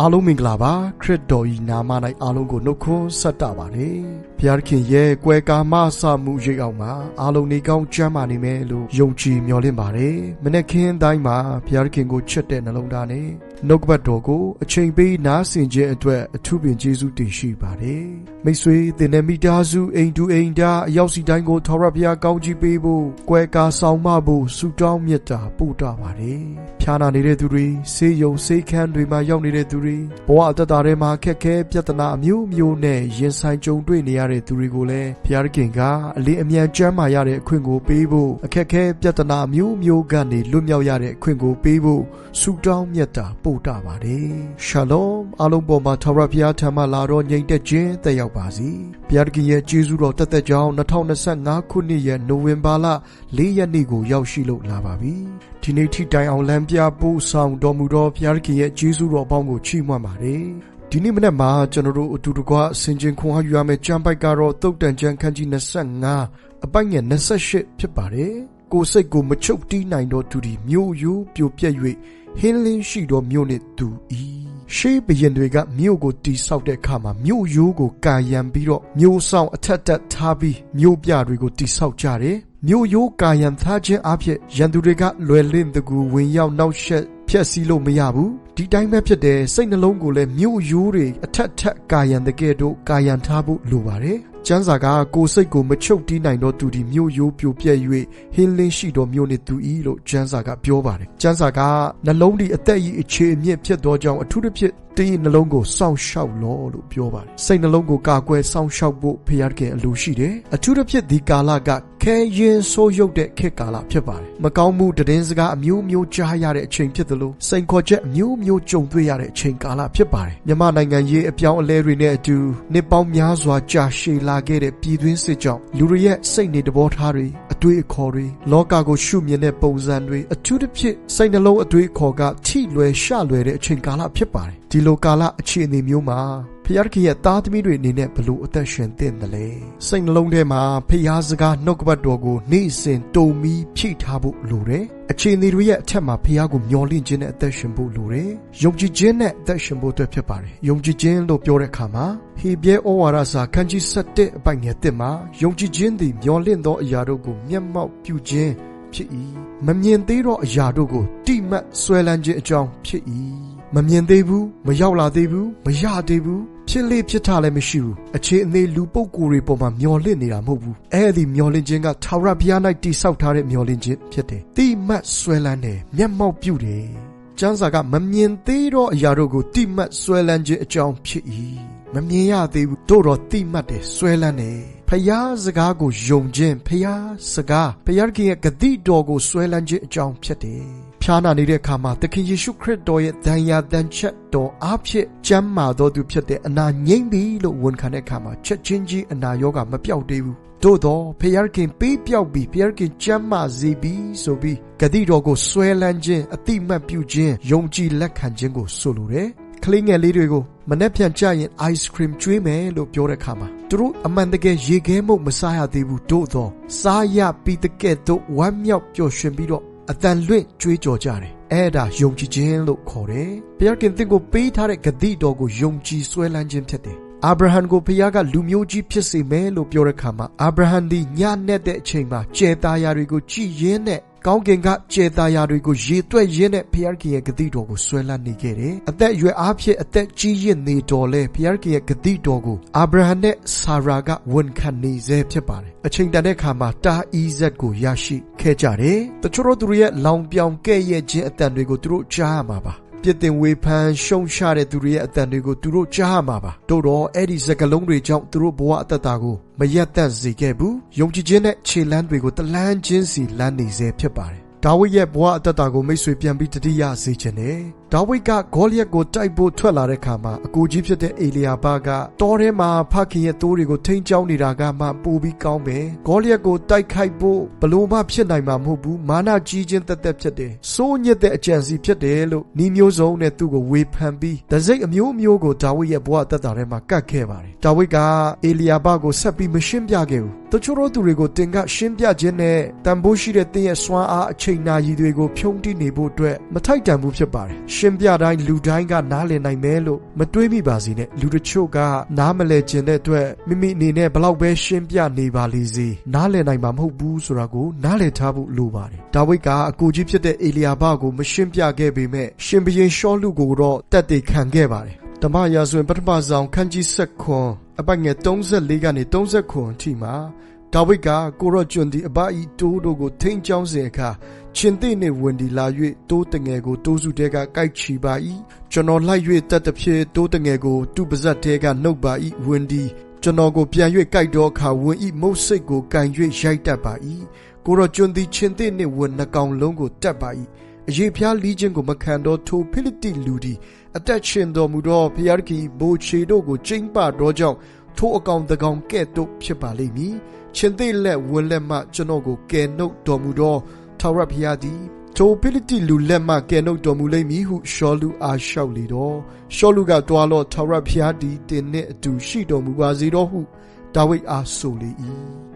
အားလုံးမင်္ဂလာပါခရစ်တော်ဤနာမ၌အားလုံးကိုနှုတ်ခွန်းဆက်တာပါတယ် ဘုရားခင်ရဲ့ကွယ်ကာမဆမှုရိတ်အောင်မှာအားလုံးနေကောင်းကျမ်းမာနေမယ်လို့ယုံကြည်မျှော်လင့်ပါတယ်မနေ့ခင်တိုင်းမှာဘုရားခင်ကိုချစ်တဲ့နှလုံးသားနဲ့နှုတ်ကပတ်တော်ကိုအချိန်ပေးနားဆင်ခြင်းအတွက်အထူးပင်ကျေးဇူးတင်ရှိပါတယ်မိတ်ဆွေသင်တဲ့မိသားစုအိမ်တူအိမ်သားအရောက်စီတိုင်းကိုထောရဘုရားကောင်းကြီးပေးဖို့ကွယ်ကာဆောင်မဖို့ဆုတောင်းမြတ်တာပို့တာပါတယ်ဖြာနာနေတဲ့သူတွေဆေးရုံဆေးခန်းတွေမှာရောက်နေတဲ့သူတွေဘဝအသက်တာထဲမှာခက်ခဲပြဿနာအမျိုးမျိုးနဲ့ရင်ဆိုင်ကြုံတွေ့နေရတဲ့သူတွေကိုလည်းဘုရားခင်ကအလေးအမြန်ကျမ်းမာရတဲ့အခွင့်ကိုပေးဖို့အခက်ခဲပြဿနာအမျိုးမျိုးကနေလွတ်မြောက်ရတဲ့အခွင့်ကိုပေးဖို့ဆုတောင်းမြတ်တာပို့တာပါတယ်ရှာလောအားလုံးပေါ်မှာထာဝရဘုရားထံမှလာတော့ငြိမ်သက်ခြင်းတက်ရောက်ပါစေဘုရားခင်ရဲ့ကျေးဇူးတော်တက်သက်ကြောင်း2025ခုနှစ်ရဲ့နိုဝင်ဘာလ4ရက်နေ့ကိုရောက်ရှိလို့လာပါပြီဒီနေ့ထိတိုင်အောင်လမ်းပြပို့ဆောင်တော်မူသောဘုရားခင်ရဲ့ကျေးဇူးတော်အပေါင်းကိုချီးမွမ်းပါတယ် ဒီနေ့မနေ့မှာကျွန်တော်တို့အတူတကွဆင်ခြင်ခွန်အားယူရမယ့်ကျမ်းပိုက်ကတော့တုတ်တန်ကျမ်းခန်းကြီး25အပိုက်ငယ်28ဖြစ်ပါတယ်ကိုယ်စိတ်ကိုမချုပ်တီးနိုင်တော့သူဒီမြို့ရိုးပြိုပြက်၍ဟင်းလင်းရှိသောမြို့နှင့်တူ၏ရှေးဘရင်တွေကမြို့ကိုတီဆောက်တဲ့အခါမှာမြို့ရိုးကိုကာယံပြီးတော့မြို့ဆောင်အထက်တက်ထားပြီးမြို့ပြတွေကိုတီဆောက်ကြတယ်မြို့ရိုးကာယံထားခြင်းအဖြစ်ရန်သူတွေကလွယ်လင့်တကူဝင်ရောက်နောက်ဆက်ဖျက်ဆီးလို့မရဘူး ဒီတိုင်းပဲဖြစ်တယ်စိတ်နှလုံးကိုလည်းမြို့ရိုးတွေအထက်ထက်ကာယံတဲ့ကဲ့သို့ကာယံထားဖို့လိုပါတယ်ကျမ်းစာကကိုယ်စိတ်ကိုမချုပ်တီးနိုင်တော့သူဒီမြို့ရိုးပြိုပြက်၍ဟင်းလင်းရှိတော်မြို့နေသူဤလို့ကျမ်းစာကပြောပါတယ်ကျမ်းစာကနှလုံးဒီအသက်ဤအခြေအမြင့်ဖြစ်သောကြောင့်အထူးသဖြင့် တင်းရဲ့နှလုံးကိုစောင့်ရှောက်လောလို့ပြောပါတယ်စိတ်နှလုံးကိုကာကွယ်စောင့်ရှောက်ဖို့ဖခင်ကအလိုရှိတယ်အထူးသဖြင့်ဒီကာလကခဲရင်ဆိုးရုပ်တဲ့ခေတ်ကာလဖြစ်ပါတယ်မကောင်းမှုတည်င်းစကားအမျိုးမျိုးကြားရတဲ့အချိန်ဖြစ်သလိုစိန်ခေါ်ချက်အမျိုးမျိုးကြုံတွေ့ရတဲ့အချိန်ကာလဖြစ်ပါတယ်မြန်မာနိုင်ငံရေးအပြောင်းအလဲတွေနဲ့အတူနှစ်ပေါင်းများစွာကြာရှည်လာခဲ့တဲ့ပြည်တွင်းစစ်ကြောင့်လူတွေရဲ့စိတ်နေတဘောထားတွေအတွေးအခေါ်တွေလောကကိုရှုမြင်တဲ့ပုံစံတွေအထူးသဖြင့်စိတ်နှလုံးအတွေးအခေါ်ကထိလွယ်ရှလွယ်တဲ့အချိန်ကာလဖြစ်ပါတယ် ဒီလိုကာလအခြေအနေမျိုးမှာဖျားခင်ရဲ့သားသမီးတွေအနေနဲ့ဘလို့အသက်ရှင်သင့်တယ်လဲစိတ်နှလုံးထဲမှာဖျားစကားနှုတ်ကပတ်တော်ကိုနေ့စဉ်တုံမီဖြည့်ထားဖို့လိုတယ်အခြေအနေတွေရဲ့အထက်မှာဖျားကိုမျောလင့်ခြင်းနဲ့အသက်ရှင်ဖို့လိုတယ်ယုံကြည်ခြင်းနဲ့အသက်ရှင်ဖို့အတွက်ဖြစ်ပါတယ်ယုံကြည်ခြင်းလို့ပြောတဲ့အခါမှာဟေဘဲဩဝါဒစာခန်းကြီး7အပိုင်ငယ်1မှာယုံကြည်ခြင်းသည်မျောလင့်သောအရာတို့ကိုမျက်မှောက်ပြုခြင်းဖြစ်၏မမြင်သေးသောအရာတို့ကိုတိမှတ်ဆွဲလန်းခြင်းအကြောင်းဖြစ်၏ မမြင်သေးဘူးမရောက်လာသေးဘူးမရသေးဘူးဖြစ်လေဖြစ်ထားလည်းမရှိဘူးအခြေအနေလူပုဂ္ဂိုလ်တွေပေါ်မှာမျောလင့်နေတာမဟုတ်ဘူးအဲ့ဒီမျောလင့်ခြင်းကထာဝရဘုရား၌တိဆောက်ထားတဲ့မျောလင့်ခြင်းဖြစ်တယ်တိမှတ်ဆွဲလန်းတယ်မျက်မှောက်ပြုတယ်ကျမ်းစာကမမြင်သေးသောအရာတို့ကိုတိမှတ်ဆွဲလန်းခြင်းအကြောင်းဖြစ်၏မမြင်ရသေးဘူးတို့တော့တိမှတ်တယ်ဆွဲလန်းတယ်ဖယားစကားကိုယုံခြင်းဖယားစကားဖယားခင်ရဲ့ဂတိတော်ကိုဆွဲလန်းခြင်းအကြောင်းဖြစ်တယ် ဖျားနာနေတဲ့အခါမှာသခင်ယေရှုခရစ်တော်ရဲ့ဒဏ်ရာတန်ချက်တော်အားဖြင့်ကျမ်းမာတော်သူဖြစ်တဲ့အနာငြိမ့်ပြီလို့ဝန်ခံတဲ့အခါမှာချက်ချင်းကြီးအနာရောဂါမပြောက်သေးဘူးတို့တော့ဖျားခင်ပေးပြောက်ပြီးဖျားခင်ကျမ်းမာစေပြီဆိုပြီးဂတိတော်ကိုဆွဲလန်းခြင်းအတိမတ်ပြုခြင်းယုံကြည်လက်ခံခြင်းကိုဆိုလိုတယ်ကလေးငယ်လေးတွေကိုမနှက်ဖြန်ကြရင် ice cream ကျွေးမယ်လို့ပြောတဲ့အခါမှာသူတို့အမှန်တကယ်ရေခဲမှုမစားရသေးဘူးတို့တော့စားရပြီးတကယ်တော့ဝမ်းမြောက်ပျော်ရွှင်ပြီးတော့ အတန်လွင့်ကြွေးကြော်ကြတယ်အဲ့ဒါယုံကြည်ခြင်းလို့ခေါ်တယ်ဘုရားခင်သင်ကိုပေးထားတဲ့ဂတိတော်ကိုယုံကြည်ဆွဲလန်းခြင်းဖြစ်တယ်အာဗြဟံကိုဖခင်ကလူမျိုးကြီးဖြစ်စေမယ်လို့ပြောတဲ့အခါမှာအာဗြဟံဒီညနဲ့တဲ့အချိန်မှာကျဲသားရာတွေကိုကြည်ရင်းနဲ့ ကောင်းကင်ကကျဲသားရာတွေကိုရေတွက်ရင်းနဲ့ဖခင်ရဲ့ဂတိတော်ကိုဆွဲလန်းနေခဲ့တယ်။အသက်အရွယ်အားဖြင့်အသက်ကြီးရင့်နေတော်လဲဖခင်ရဲ့ဂတိတော်ကိုအာဗြဟံနဲ့ဆာရာကဝန်ခံနေဆဲဖြစ်ပါတယ်။အချိန်တန်တဲ့အခါမှာတာအီဇက်ကိုရရှိခဲ့ကြတယ်။တချို့တို့သူရဲ့လောင်ပြောင်ကဲ့ရဲ့ခြင်းအတန်တွေကိုသူတို့ကြားရမှာပါ။ ပြစ်တင်ဝေဖန်ရှုံချတဲ့သူတွေရဲ့အတန်တွေကိုသူတို့ကြားမှာပါတို့တော့အဲ့ဒီစကလုံးတွေကြောင့်သူတို့ဘဝအသက်တာကိုမရက်သက်စေခဲ့ဘူးယုံကြည်ခြင်းနဲ့ခြေလမ်းတွေကိုတလန်းချင်းစီလမ်းနေစေဖြစ်ပါတယ်ဒါဝိဒ်ရဲ့ဘဝအသက်တာကိုမိတ်ဆွေပြန်ပြီးတတိယစေခြင်းနဲ့ ဒါဝိဒ်ကဂေါလိယက်ကိုတိုက်ဖို့ထွက်လာတဲ့ခါမှာအကိုကြီးဖြစ်တဲ့အေလီယာဘကတောထဲမှာဖခင်ရဲ့တိုးတွေကိုထိန်းချောင်းနေတာကမှပိုပြီးကောင်းပဲဂေါလိယက်ကိုတိုက်ခိုက်ဖို့ဘလို့မှဖြစ်နိုင်မှာမဟုတ်ဘူးမာနကြီးခြင်းတက်တက်ဖြစ်တယ်စိုးညစ်တဲ့အကြံစီဖြစ်တယ်လို့ဤမျိုးစုံနဲ့သူ့ကိုဝေဖန်ပြီးတစိမ့်အမျိုးမျိုးကိုဒါဝိဒ်ရဲ့ဘဝအသက်တာထဲမှာကတ်ခဲ့ပါတယ်ဒါဝိဒ်ကအေလီယာဘကိုဆက်ပြီးမရှင်းပြခဲ့ဘူးတချို့သောသူတွေကိုတင်ကရှင်းပြခြင်းနဲ့တန်ဖိုးရှိတဲ့တင်းရဲ့စွမ်းအားအချိန်နာရီတွေကိုဖြုံးတိနေဖို့အတွက်မထိုက်တန်ဘူးဖြစ်ပါတယ်ရှင်းပြတိုင်းလူတိုင်းကနားလည်နိုင်မယ်လို့မတွေးမိပါစေနဲ့လူတချို့ကနားမလည်ခြင်းတဲ့အတွက်မိမိအနေနဲ့ဘလောက်ပဲရှင်းပြနေပါလေစေနားလည်နိုင်မှာမဟုတ်ဘူးဆိုတာကိုနားလည်ထားဖို့လိုပါတယ်ဒါဝိဒ်ကအကူကြီးဖြစ်တဲ့အေလီယာဘကိုမရှင်းပြခဲ့ပေမဲ့ရှင်ဘရင်ရှောလူကိုတော့တက်တည်ခံခဲ့ပါတယ်ဓမ္မရာဇဝင်ပထမဆောင်ခန်းကြီး7ခွန်အပတ်ငယ်34ကနေ30ခွန်အထိမှာ ဒါဝိဒ်ကကိုရော့ကျွန်းဒီအဘဤတိုးတို့ကိုထိန်ချောင်းစဉ်အခါရှင်သိနှင့်ဝင်ဒီလာ၍တိုးတငယ်ကိုတိုးစုတဲကကိုက်ချီပါ၏ကျွန်တော်လိုက်၍တက်တစ်ဖြစ်တိုးတငယ်ကိုသူ့ပါဇက်တဲကနှုတ်ပါ၏ဝင်ဒီကျွန်တော်ကိုပြန်၍ကြိုက်တော့အခါဝင်ဤမုတ်စိတ်ကိုကန်၍ရိုက်တတ်ပါ၏ကိုရော့ကျွန်းသည်ရှင်သိနှင့်ဝင်နှကောင်လုံးကိုတက်ပါ၏အရေးဖျားလီးခြင်းကိုမခံတော့ထိုဖိလိတိလူသည်အသက်ရှင်တော်မူသောဖျားခင်ဘိုးချေတို့ကိုကျိမ့်ပတော့ကြောင့်ထိုအကောင်တကောင်ကဲ့သို့ဖြစ်ပါလိမ့်မည် ရှင်သိလက်ဝင်လက်မှကျွန်တော်ကိုကယ်နှုတ်တော်မူသောထာဝရဘုရားသည်ထိုဖိလိတိလူလက်မှကယ်နှုတ်တော်မူလိမ့်မည်ဟုရှောလူအားလျှောက်လေတော့ရှောလူကတွားလောထာဝရဘုရားသည်တင်နှင့်အတူရှိတော်မူပါစေတော့ဟုဒါဝိဒ်အားဆိုလေ၏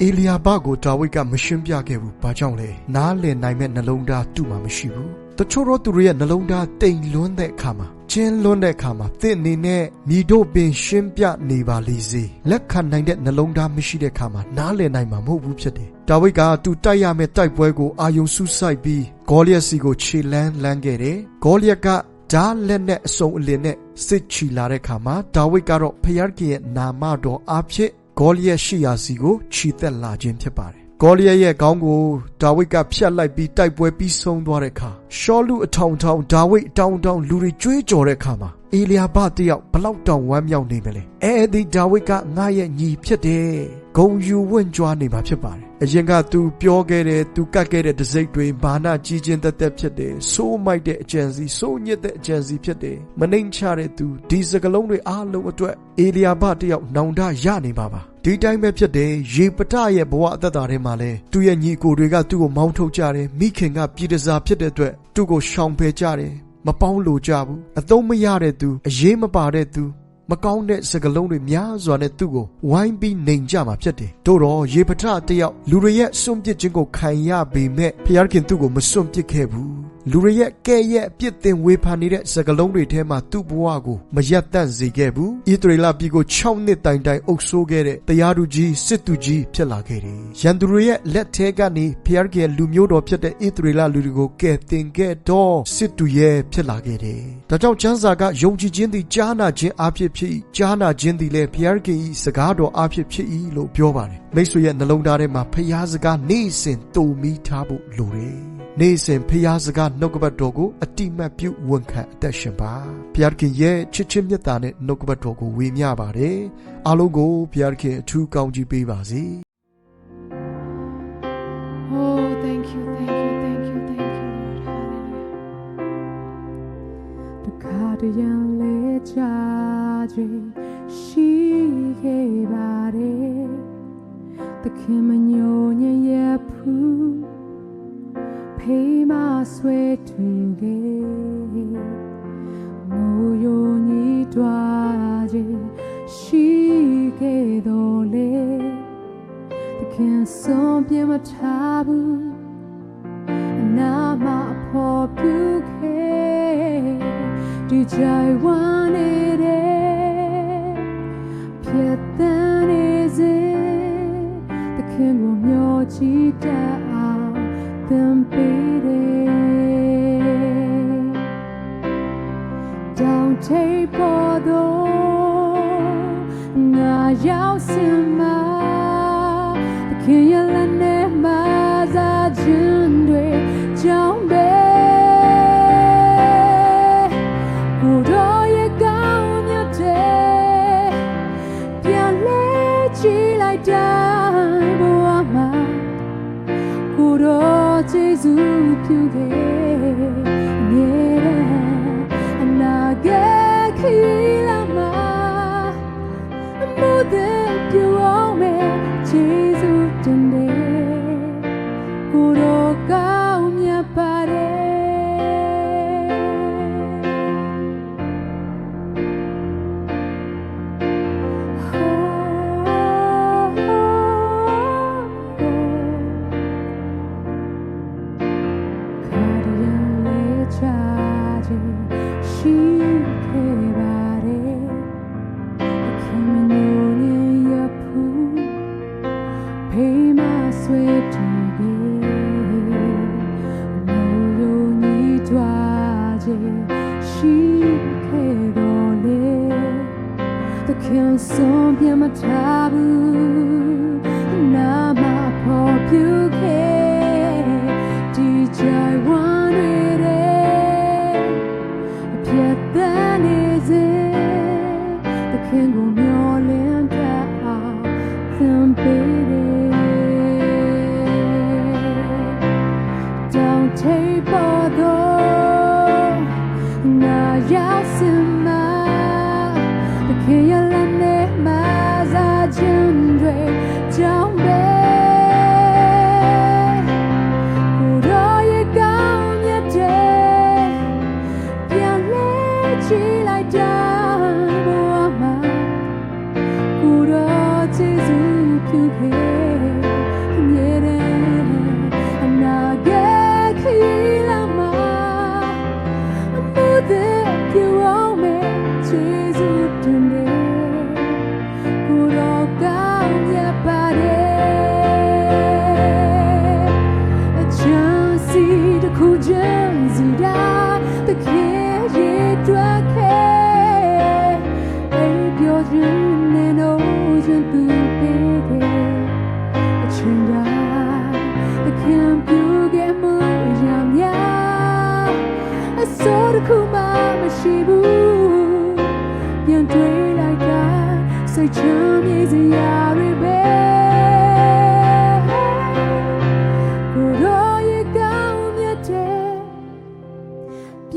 အေလီယာဘကိုဒါဝိဒ်ကမရှင်းပြခဲ့ဘူးဘာကြောင့်လဲနားလည်နိုင်မဲ့နှလုံးသားသူ့မှာမရှိဘူး တချို့တော့သူတို့ရဲ့နှလုံးသားတိမ်လွန်းတဲ့အခါမှာကျင်းလွန်းတဲ့အခါမှာသင်အနေနဲ့မိတို့ပင်ရှင်းပြနေပါလိစေလက်ခံနိုင်တဲ့နှလုံးသားမရှိတဲ့အခါမှာနားလည်နိုင်မှာမဟုတ်ဘူးဖြစ်တယ်ဒါဝိဒ်ကသူတိုက်ရမယ့်တိုက်ပွဲကိုအာယုံစုဆိုင်ပြီးဂေါလိယက်စီကိုခြေလန်းလန်းခဲ့တယ်ဂေါလိယက်ကဓာလက်နဲ့အစုံအလင်နဲ့စစ်ချီလာတဲ့အခါမှာဒါဝိဒ်ကတော့ဖျားခင်ရဲ့နာမတော်အဖြစ်ဂေါလိယက်ရှိရာစီကိုခြီသက်လာခြင်းဖြစ်ပါတယ် ဂေါလိယက်ရဲ့ခေါင်းကိုဒါဝိဒ်ကဖြတ်လိုက်ပြီးတိုက်ပွဲပြီးဆုံးသွားတဲ့အခါရှောလူအထောင်ထောင်ဒါဝိဒ်အတောင်တောင်လူတွေကြွေးကြော်တဲ့အခါမှာအေလျာဘတယောက်ဘလောက်တောင်ဝမ်းမြောက်နေမလဲအဲဒီဒါဝိဒ်ကငါရဲ့ညီဖြစ်တယ် ဂုံယူဝင့်ကြွားနေမှာဖြစ်ပါတယ်အရင်ကသူပြောခဲ့တယ်သူကတ်ခဲ့တဲ့တစိမ့်တွေဘာနာကြီးချင်းတက်တက်ဖြစ်တယ်ဆိုးမိုက်တဲ့အကြံစီဆိုးညစ်တဲ့အကြံစီဖြစ်တယ်မနှိမ်ချတဲ့သူဒီစကလုံးတွေအားလုံးအတွက်အေလျာဘတယောက်နောင်တရနေမှာပါဒီတိုင်းပဲဖြစ်တယ်ရေပတရဲ့ဘဝအသက်တာထဲမှာလဲသူ့ရဲ့ညီကိုတွေကသူ့ကိုမောင်းထုတ်ကြတယ်မိခင်ကပြည်တစားဖြစ်တဲ့အတွက်သူ့ကိုရှောင်ဖယ်ကြတယ်မပေါင်းလို့ကြဘူးအသုံးမရတဲ့သူအရေးမပါတဲ့သူ မကောင်းတဲ့စကလုံးတွေများစွာနဲ့သူ့ကိုဝိုင်းပြီးနှိမ်ကြမှာဖြစ်တယ်။တို့တော့ရေပထတယောက်လူတွေရဲ့စွန့်ပစ်ခြင်းကိုခံရပေမဲ့ဖျားခင်သူ့ကိုမစွန့်ပစ်ခဲ့ဘူး။ လူတွေရဲ့ကဲ့ရဲ့အပြစ်တင်ဝေဖန်နေတဲ့စကလုံးတွေထဲမှာသူ့ဘဝကိုမရက်တန့်စေခဲ့ဘူး။ဣသရေလပြည်ကို6နှစ်တိုင်တိုင်အုပ်ဆိုးခဲ့တဲ့တရားသူကြီးစစ်သူကြီးဖြစ်လာခဲ့တယ်။ရန်သူတွေရဲ့လက်ထဲကနေဖျားခင်လူမျိုးတော်ဖြစ်တဲ့ဣသရေလလူတွေကိုကယ်တင်ခဲ့တော့စစ်သူရဲ့ဖြစ်လာခဲ့တယ်။ဒါကြောင့်ကျမ်းစာကယုံကြည်ခြင်းသည်ကြားနာခြင်းအဖြစ်ဖြစ်၏ကြားနာခြင်းသည်လည်းဘုရားခင်၏စကားတော်အဖြစ်ဖြစ်၏လို့ပြောပါတယ်မိတ်ဆွေရဲ့နှလုံးသားထဲမှာဘုရားစကားနေ့စဉ်တုံမိထားဖို့လိုတယ်နေ့စဉ်ဖျားစကားနှုတ်ကပတ်တော်ကိုအတိမတ်ပြုဝန်ခံအသက်ရှင်ပါဘုရားခင်ရဲ့ချစ်ချင်းမြတ်တာနဲ့နှုတ်ကပတ်တော်ကိုဝေမျှပါတယ်အားလုံးကိုဘုရားခင်အထူးကောင်းချီးပေးပါစေ Oh, thank you, thank you, thank you, thank you, Lord. Hallelujah. တခါတရံလေးချာခြင်းရှိခဲ့ပါတယ်။သခင်မညိုညံ့ရဖူးဖေးမဆွဲတူခဲ့။ငိုယိုညီးတွားခြင်းရှိခဲ့ တော်လေ။သခင်ဆုံးပြမထားဘူးအနာမဖို့ပြုခဲ့ဒီကြိုင်ဝမ်းနေတဲ့ဖြစ်တန်နေစေသခင်ကိုမျှော်ကြည့်တတ်အောင်သင်ပေး ရောက်စင်မှာသခင်ရဲ့ ခင်ဆုံးပြမထားဘူးနာမဖို့ပြုခဲ့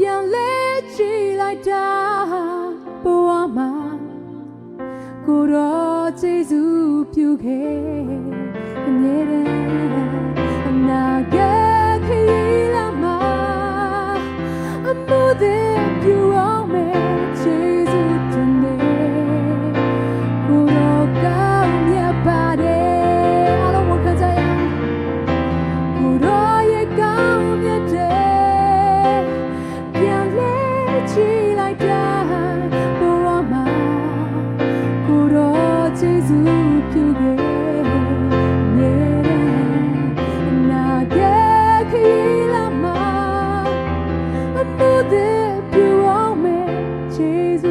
ပြန်လဲကြည့်လိုက်တာဘဝမှာကိုတော့ကျေးဇူးပြုခဲ့အမြဲတမ်းအနာ